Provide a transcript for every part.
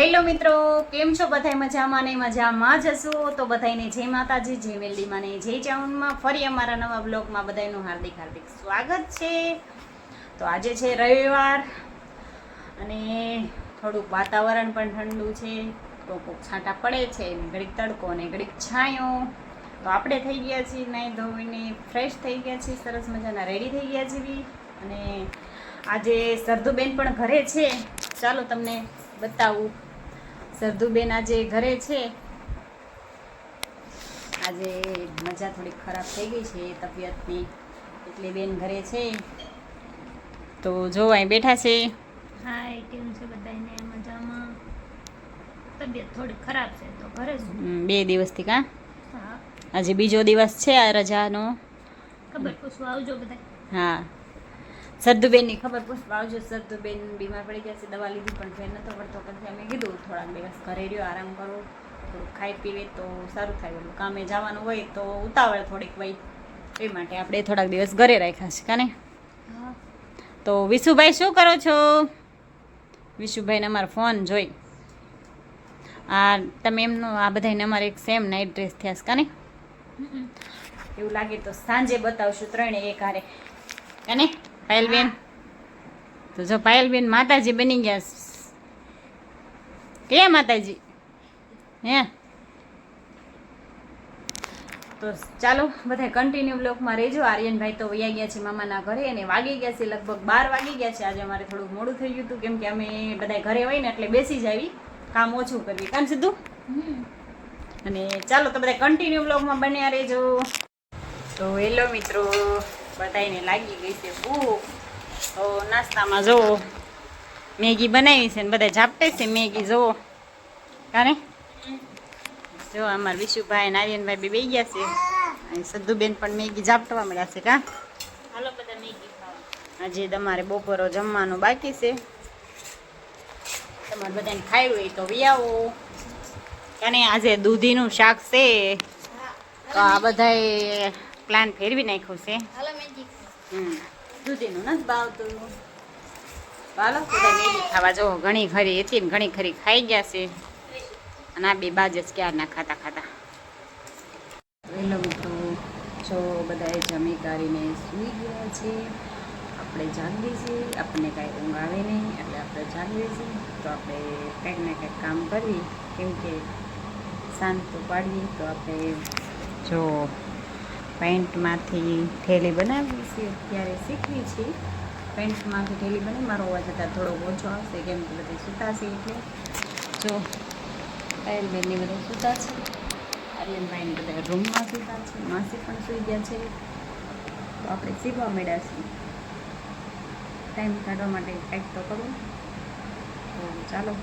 Hello મિત્રો, કેમ છો બધા મજામાં ને મજામાં જ હશો? તો બધાને જય માતાજી, જય મેલડીમાં ને જય ચાઉનમાં ફરી અમારા નવા બ્લોગમાં બધાનું હાર્દિક હાર્દિક સ્વાગત છે. તો આજે છે રવિવાર અને થોડુંક વાતાવરણ પણ ઠંડુ છે, તો કોક છાંટા પડે છે ઘડીક તડકો ને ઘડીક છાંયો. તો આપણે થઈ ગયા છીએ નાહી ધોઈને ફ્રેશ થઈ ગયા છીએ, સરસ મજાના રેડી થઈ ગયા છીએ. અને આજે સરદુબેન પણ ઘરે છે. ચાલો તમને બતાવું સરદુબેન આજે ઘરે છે. આજે મજા થોડીક ખરાબ થઈ ગઈ છે તબિયતની. એટલે બેન ઘરે છે. તો જો અહીં બેઠા છે. હાય કેમ છે બધાને મજામાં? તબિયત થોડી ખરાબ છે તો ઘરે છું બે દિવસથી કા? હા. આજે બીજો દિવસ છે આ રજાનો. ખબર પૂછવા આવજો બધા હા. સરદુબેનની ખબર પૂછવા આવજો. સરદુબેન બીમાર પડી ગયા છે દવા લીધી પણ ફેર નતો પડતો પછી અમે કીધું થોડાક દિવસ ઘરે રહ્યો આરામ કરો. થોડું ખાઈ પીવે તો સારું થાય. ઓલું કામે જવાનું હોય તો ઉતાવળ થોડીક હોય. એ માટે આપણે થોડાક દિવસ ઘરે રાખ્યા છે કાને? તો વિશુભાઈ શું કરો છો? વિશુભાઈને અમારો ફોન જોઈ. આ તમે એમનો આ બધાને અમારે એક સેમ નાઇટ ડ્રેસ થયા છે કાને? એવું લાગે તો સાંજે બતાવશું ત્રણે એક હારે અને પાયલબેન? તો જો પાયલબેન માતાજી બની ગયા. કે માતાજી? હે? તો ચાલો બધા કન્ટિન્યુ બ્લોકમાં રહેજો. આર્યનભાઈ તો વૈયા ગયા છે મામાના ઘરે અને વાગી ગયા છે લગભગ બાર વાગી ગયા છે. આજે અમારે થોડુંક મોડું થઈ ગયું હતું કેમ કે અમે બધા ઘરે હોય ને એટલે બેસી જાવી કામ ઓછું કરવી. કામ સીધું? અને ચાલો તો બધા કન્ટિન્યુ બ્લોગમાં બન્યા રહેજો. તો હેલો મિત્રો. બધાને લાગી ગઈ છે ભૂખ. તો નાસ્તામાં જુઓ. મેગી બનાવી છે ને બધા ઝાપટે છે મેગી જુઓ. કાને? જો અમાર વિશુભાઈ નારિયનભાઈ બી બેસી ગયા છે. અને સદ્ધુબેન પણ મેગી ઝાપટવા મળ્યા છે કા? હાલો બધા મેગી ખાવા. આજે તમારે બપોરો જમવાનું બાકી છે. તમારે બધાને ખાઈ હોય તો વિયાવો. અને આજે દૂધીનું શાક છે. તો આ બધાએ પ્લાન ફેરવી નાખ્યું છે. હમ. દૂધીનું નથી ભાવતું. ચાલો બધા મેગી ખાવા જો ઘણી ખરી હતી ને ઘણી ખરી ખાઈ ગયા છે. અને આ બે બાજ જ ક્યારના ખાતા ખાતા. હેલો મિત્રો જો બધાએ જમી કાઢીને સૂઈ ગયા છે. આપણે જાગીએ છીએ. આપણને કાંઈ ઊંઘ આવે નહીં એટલે આપણે જાગીએ છીએ. તો આપણે કંઈક ને કંઈક કામ કરીએ. કેમ કે શાંત તો પાડીએ. તો આપણે જો પેન્ટમાંથી થેલી બનાવી છે. અત્યારે શીખવી છીએ પેન્ટમાંથી થેલી બની, મારો હોવા છતાં થોડો ઓછો આવશે, કેમ કે બધી સૂતા છે એટલે. જો પાયલબેનની બધા સૂતા છે. આર્યનભાઈને બધા રૂમમાં સૂતા છે. માસી પણ સૂઈ ગયા છે. તો આપણે શીખવા છીએ. ટાઈમ કાઢવા માટે કંઈક તો કરું તો ચાલો,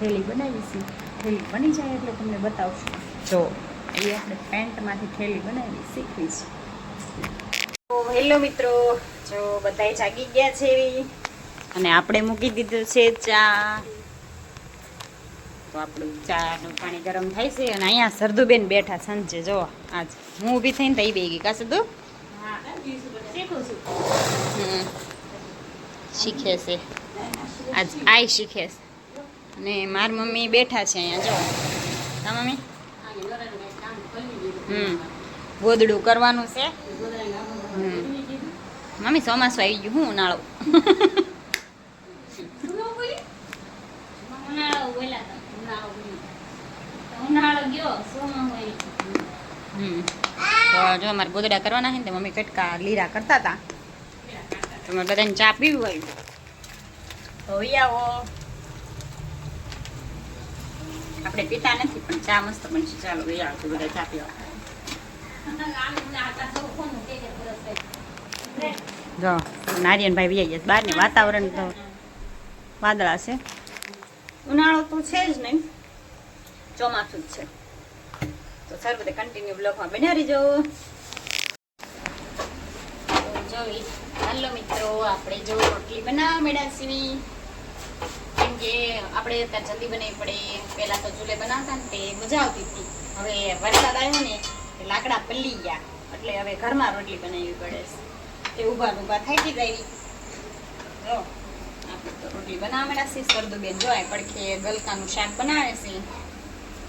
થેલી બનાવીશું થેલી બની જાય એટલે તમને બતાવશું. જો એ આપણે પેન્ટમાંથી થેલી બનાવી શીખવી છે તો હેલો મિત્રો, જો બધાય જાગી ગયા છે અને આપણે મૂકી દીધું છે ચા. તો આપણું ચાનું પાણી ગરમ થાય છે અને અહીંયા સરદુબેન બેઠા સાંજે, જો આજ હું ઊભી થઈને તો એ બે ગઈ. કા સરદુ. શીખે છે. આજ આઈ શીખે છે. અને મારી મમ્મી બેઠા છે અહીંયા, જો. હા મમ્મી? હમ. ગોદડું કરવાનું છે. મમ્મી ચોમાસું આવી ગયું, હું ઉનાળો. જો અમારે ગોદડા કરવાના છે ને મમ્મી કટકા લીરા કરતા હતા. તમારે બધાને ચા પીવી હોય. તો આવો. આપણે પીતા નથી, પણ ચા મસ્ત બનશે. ચાલો તો બધા ચા પીવા. જો નારિયનભાઈ વી ગયા બહાર ને વાતાવરણ તો વાદળા છે. ઉનાળો તો છે જ નહીં. ચોમાસું જ છે. તો સર બધે કન્ટિન્યુ બ્લોગમાં બન્યા રહીજો જોઈ, હાલો મિત્રો, આપણે જો રોટલી બનાવવા મેળા સીવી કેમ કે આપણે અત્યારે જલ્દી બનાવી પડે. પહેલા તો ચૂલે બનાવતા ને તે મજા આવતી હતી. હવે વરસાદ આવ્યો ને તે લાકડા પલ્લી ગયા. એટલે હવે ઘરમાં રોટલી બનાવવી પડે છે. તે ઊભા ઊભા થાકી જાય. જો રોટલી બનાવવા માંડ્યા છે. સરદુબેન જો આ પડખે ગલકાનું શાક બનાવે છે.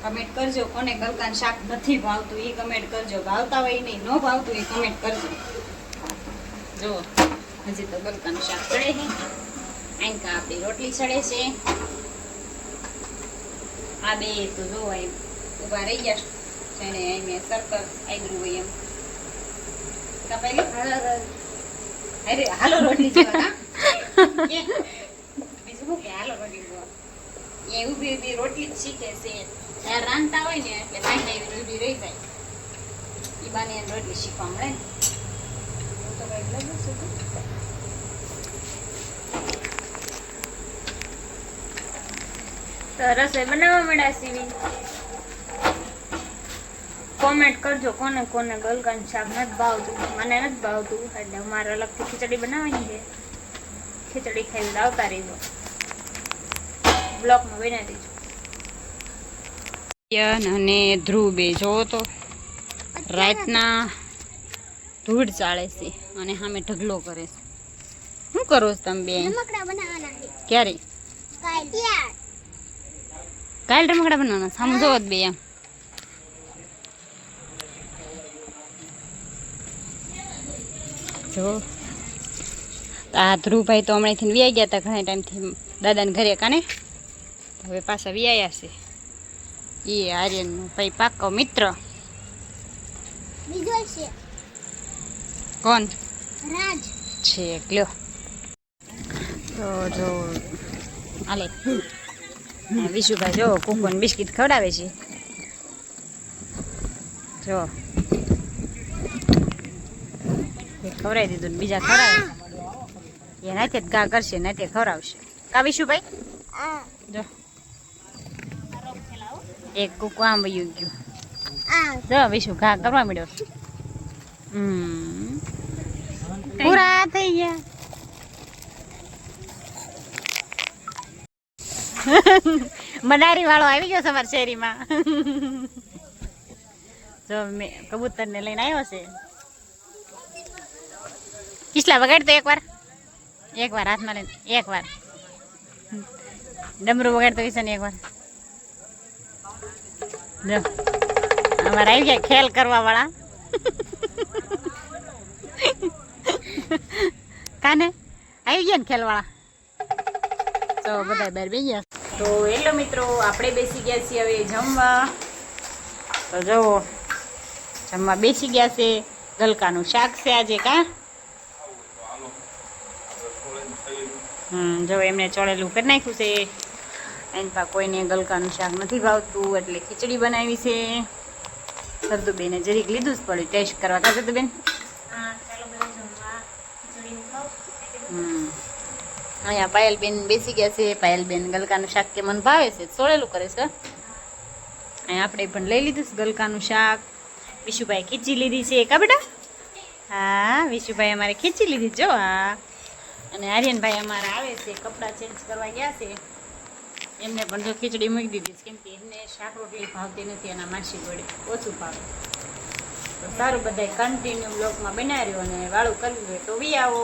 કમેન્ટ કરજો કોને ગલકાનું શાક નથી ભાવતું એ કમેન્ટ કરજો. ભાવતા હોય નહીં, ન ભાવતું એ કમેન્ટ કરજો. જો, હજી તો ગલકાનું શાક ચડે છે. આંકા આપણી રોટલી ચડે છે. આ બે તો જો ઊભા રહી ગયા. છે ને એને સર્કસ આગ્યું હોય એમ કપાયેલી અરે હાલો રોટલી જેવા? એ, બીજું શું કે હાલો રોટલી જેવા. એ ઊભી ઊભી રોટલી જ શીખે છે રાંધતા હોય ને એટલે માઈને એવી ઊભી રહી જાય ઈ બાને રોટલી શીખવા મળે ને હું તો કઈ લઉં છું. તો રસોઈ બનાવવા મળ્યા સીવી કોમેન્ટ કરજો કોને કોને ગલકાનું શાક નથી ભાવતું. મને નથી ભાવતું. એટલે મારે અલગથી ખીચડી બનાવવાની છે. ખીચડી ખાઈ આવતા રહીજો. બ્લોકમાં બનાવી દેજો. અને ધ્રુવ બે જોવો તો રાતના ધૂળ ચાલે છે અને સામે ઢગલો કરે છે. શું કરો છો તમે બે ક્યારે? કાલ. રમકડા બનાવવાના સમજો જ બે એમ. જો. આ ધ્રુવભાઈ તો હમણાંથી વ્યાઈ ગયા હતા ઘણા ટાઈમથી દાદાને ઘરે કાને. હવે પાછા વ્યાયા છે. એ આર્યનનો ભાઈ પાકો મિત્ર. કોણ? રાજ. છે લ્યો. તો જો આલે વિશુભાઈ જો કુકુન બિસ્કિટ ખવડાવે છે. જો. ખવડાવી દીધું બીજા ખવડાવે. એ નાતે ગા કરશે નાતે ખવડાવશે. કાવીશું ભાઈ? જો. એક કુકુ આમ વયું ગયું. જો, વિશુ, ઘા કરવા મળ્યો પૂરા થઈ ગયા. મનારી વાળો આવી ગયો તમારી શેરીમાં. જો, મેં કબૂતર ને લઈને આવ્યો છે. કિસલા વગાડ તો એકવાર એકવાર હાથમાં લઈને એકવાર ડમરું વગાડતો વિશે ને એકવાર જો અમારે આવી ગયા ખેલ કરવા વાળા કાને આવી ગયા ને ખેલવાળા તો બધા બહાર બેસી ગયા તો હેલો મિત્રો આપણે બેસી ગયા છીએ હવે જમવા તો જો જમવા બેસી ગયા છે ગલકાનું શાક છે આજે કા હમ જો એમને ચડેલું કરી નાખ્યું છે. એની પા કોઈને ગલકાનું શાક નથી ભાવતું એટલે ખીચડી બનાવી છે. સરદુબેને જરીક લીધું જ પડ્યું. ટેસ્ટ કરવા કા સરદુબેન? અહીંયા પાયલબેન બેસી ગયા છે. પાયલબેન ગલકાનું શાક કે મને ભાવે છે? સોળેલું કરે છે અહીંયા આપણે પણ લઈ લીધું છે ગલકાનું શાક. વિશુભાઈ ખીચી લીધી છે કા બેટા? હા વિશુભાઈ અમારે ખીચી લીધી જો હા. અને આર્યનભાઈ અમારા આવે છે, કપડાં ચેન્જ કરવા ગયા છે. એમને પણ જો ખીચડી મૂકી દીધી છે, કેમ કે એમને શાક રોટલી ભાવતી નથી, એના માસી જોડે ઓછું ભાવે. તો સારું બધાય કન્ટિન્યુ બ્લોકમાં બનાવ્યો અને વાળું કરવું હોય તો વી આવો.